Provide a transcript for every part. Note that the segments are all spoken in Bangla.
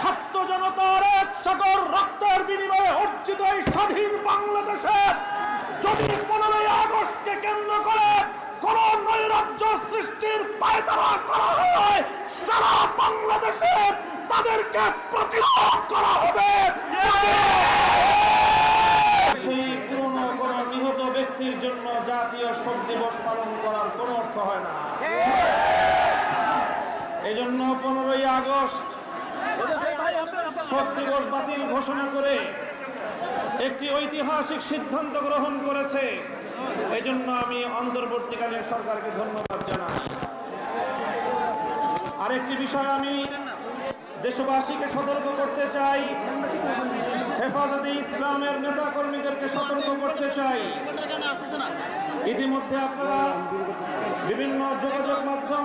ছাত্র জনতার এক সাগর রক্তের বিনিময়ে অর্জিত এই স্বাধীন বাংলাদেশে যদি পনেরোই আগস্টকে কেন্দ্র করে কোন নৈরাজ্য সৃষ্টির পায়তারা করা হয় সারা বাংলাদেশে তাদেরকে প্রতিরোধ করা হবে। সেই পুরনো কোন নিহত ব্যক্তির জন্য জাতীয় শোক দিবস পালন করার কোনো অর্থ হয় না। এজন্য পনেরোই আগস্ট শোক দিবস বাতিল ঘোষণা করে একটি ঐতিহাসিক সিদ্ধান্ত গ্রহণ করেছে। এই জন্য আমি অন্তর্বর্তীকালীন সরকারকে ধন্যবাদ জানাই। আরেকটি বিষয় আমি দেশবাসীকে সতর্ক করতে চাই, হেফাজতে ইসলামের নেতা কর্মীদেরকে সতর্ক করতে চাই। ইতিমধ্যে আপনারা বিভিন্ন যোগাযোগ মাধ্যম,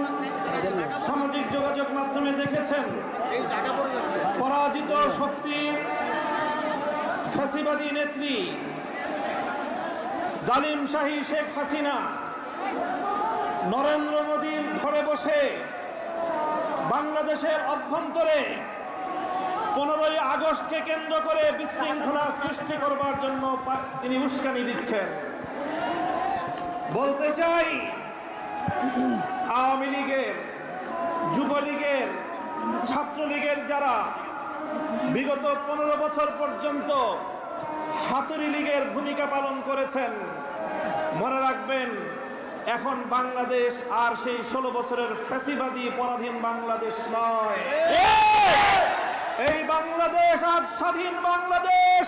সামাজিক যোগাযোগ মাধ্যমে দেখেছেন। ফ্যাসিবাদী নেত্রী জালিম শাহী শেখ হাসিনা নরেন্দ্র মোদীর ঘরে বসে বাংলাদেশের অভ্যন্তরে পনেরোই আগস্টকে কেন্দ্র করে বিশৃঙ্খলা সৃষ্টি করবার জন্য তিনি উস্কানি দিচ্ছেন। বলতে চাই, আওয়ামী লীগের, যুবলীগের, ছাত্রলীগের যারা বিগত পনেরো বছর পর্যন্ত হাতুরি লীগের ভূমিকা পালন করেছেন। মনে রাখবেন, এখন বাংলাদেশ আর সেই ষোলো বছরের ফ্যাসিবাদী পরাধীন বাংলাদেশ নয়। এই বাংলাদেশ আজ স্বাধীন বাংলাদেশ।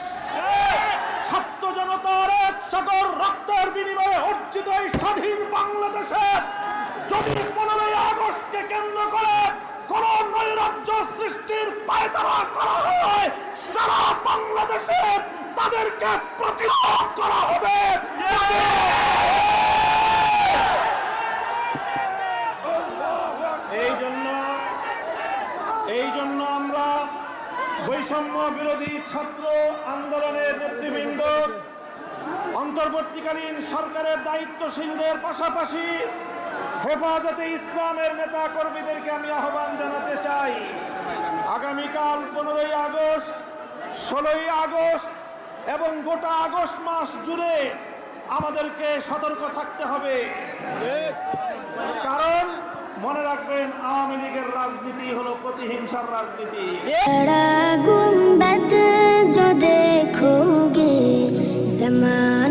ছাত্র জনতার এক সাগর রক্তের বিনিময়ে অর্জিত এই স্বাধীন বাংলাদেশে যদি পনেরোই আগস্টকে কেন্দ্র করে কোন নৈরাজ্য সৃষ্টির পায়তারা করা হয় সারা বাংলাদেশে তাদেরকে প্রতিরোধ করা হবে এই জন্য এই জন্য আমরা বৈষম্য বিরোধী ছাত্র আন্দোলনের নেতৃবৃন্দ, অন্তর্বর্তীকালীন সরকারের দায়িত্বশীলদের পাশাপাশি হেফাজতে ইসলামের নেতা কর্মীদেরকে আমি আহ্বান জানাতে চাই। আগামীকাল পনেরোই আগস্ট, ষোলোই আগস্ট এবং গোটা আগস্ট মাস জুড়ে আমাদেরকে সতর্ক থাকতে হবে। কারণ মনে রাখবেন আওয়ামী লীগের রাজনীতি হলো প্রতিহিংসার রাজনীতি। গুম্বদ দেখোগে সমাজ